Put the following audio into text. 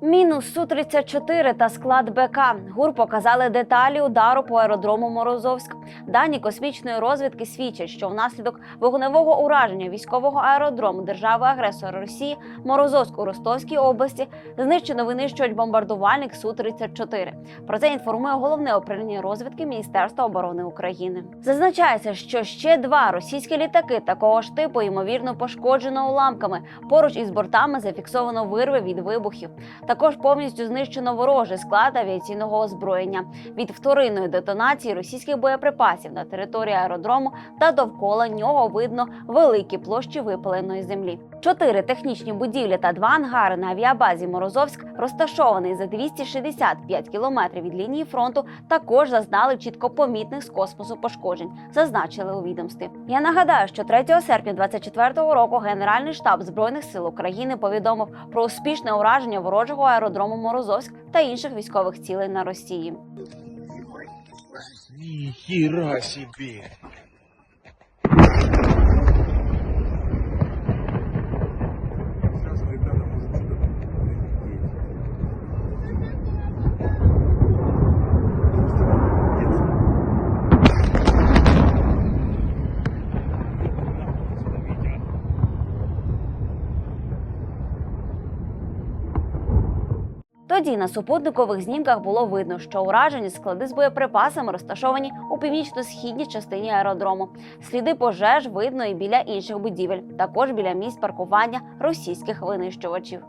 Мінус Су-34 та склад БК. ГУР показали деталі удару по аеродрому Морозовськ. Дані космічної розвідки свідчать, що внаслідок вогневого ураження військового аеродрому держави-агресора Росії Морозовськ у Ростовській області знищено винищувач бомбардувальник Су-34. Про це інформує головне управління розвідки Міністерства оборони України. Зазначається, що ще два російські літаки такого ж типу ймовірно пошкоджено уламками. Поруч із бортами зафіксовано вирви від вибухів. Також повністю знищено ворожий склад авіаційного озброєння від вторинної детонації російських боєприпасів на території аеродрому та довкола нього видно великі площі випаленої землі. Чотири технічні будівлі та два ангари на авіабазі Морозовськ, розташований за 265 кілометрів від лінії фронту, також зазнали чітко помітних з космосу пошкоджень, зазначили у відомстві. Я нагадаю, що 3 серпня 2024 року Генеральний штаб збройних сил України повідомив про успішне ураження ворожого аеродрому Морозовськ та інших військових цілей на Росії. Ни хера Тоді на супутникових знімках було видно, що уражені склади з боєприпасами розташовані у північно-східній частині аеродрому. Сліди пожеж видно і біля інших будівель, також біля місць паркування російських винищувачів.